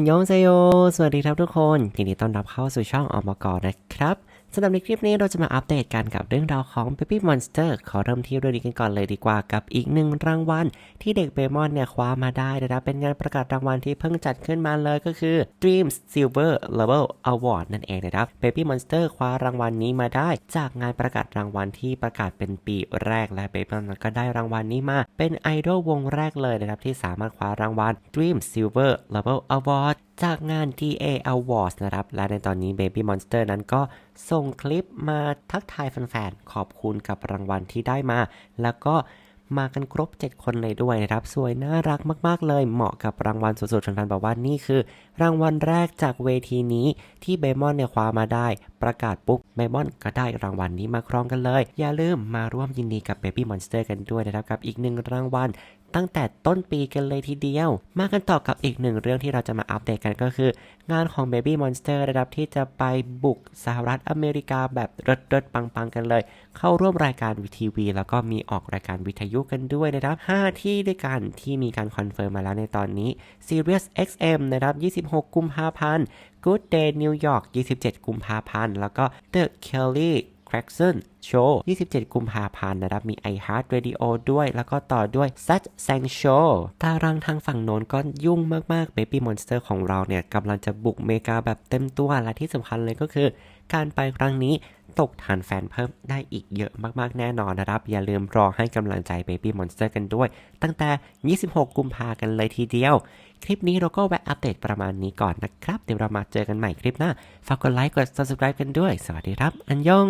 อันยองเซโยสวัสดีครับทุกคนยินดีต้อนรับเข้าสู่ช่องอมกรนะครับ สำหรับในคลิปนี้เราจะมาอัปเดตกันกับเรื่องราวของ Baby Monster ขอเริ่มที่เรื่องนี้กันก่อนเลยดีกว่ากับอีกหนึ่งรางวัลที่เด็กเบมอนเนี่ยคว้ามาได้นะครับเป็นงานประกาศรางวัลที่เพิ่งจัดขึ้นมาเลยก็คือ Dreams Silver Level Award นั่นเองนะครับ Baby Monster คว้ารางวัลนี้มาได้ จากงานประกาศรางวัลที่ประกาศเป็นปีแรกและ Baby Monster ก็ได้รางวัลนี้มา เป็นไอดอลวงแรกเลยนะครับที่สามารถคว้ารางวัล Dreams Silver Level Award จากงาน TA Awards นะครับ และในตอนนี้ Baby Monster นั้นก็ส่งคลิปมาทักทายแฟนๆ ขอบคุณกับรางวัลที่ได้มา แล้วก็มากันครบ 7 คนเลยด้วยนะครับ สวยน่ารักมาก ๆ เลย เหมาะกับรางวัลสุดๆแฟนๆบอกว่านี่คือ รางวัลแรกจากเวทีนี้ที่เบมอนเนี่ยคว้ามาได้ ประกาศปุ๊บเบมอนก็ได้รางวัลนี้มาครองกันเลย อย่าลืมมาร่วมยินดีกับ Baby Monster กันด้วยนะครับกับอีกหนึ่งรางวัล ตั้งแต่ต้นปีกันเลยทีเดียว มากันต่อกับอีกหนึ่งเรื่องที่เราจะมาอัปเดตกันก็คือ งานของ Baby Monster นะครับที่จะไปบุกสหรัฐอเมริกาแบบเริดๆปังๆกันเลย เข้าร่วมรายการวีทีวีแล้วก็มีออกรายการวิทยุกันด้วยนะครับ 5 ที่ด้วยกันที่มีการคอนเฟิร์มมาแล้วในตอนนี้ Sirius XM นะครับ 26 กุมภาพันธ์ Good Day New York 27 กุมภาพันธ์แล้วก็ The Kelly Clarkson Show 27 กุมภาพันธ์นะครับ มี iHeart Radio ด้วย แล้วก็ต่อด้วย Such Sang Show ตารางทางฝั่งโน้นก็ยุ่งมาก ๆ Baby Monster ของเราเนี่ยกำลังจะบุกเมกาแบบเต็มตัว และที่สำคัญเลยก็คือ การไปครั้งนี้ตกฐานแฟนเพิ่มได้อีกเยอะมากๆ แน่นอนนะครับ อย่าลืมรอให้กำลังใจ Baby Monster กันด้วย ตั้งแต่ 26 กุมภากันเลยทีเดียว คลิปนี้เราก็แวะอัปเดตประมาณนี้ก่อนนะครับ เดี๋ยวเรามาเจอกันใหม่คลิปหน้า ฝากกดไลค์ กด subscribe กันด้วย สวัสดีครับ อันยอง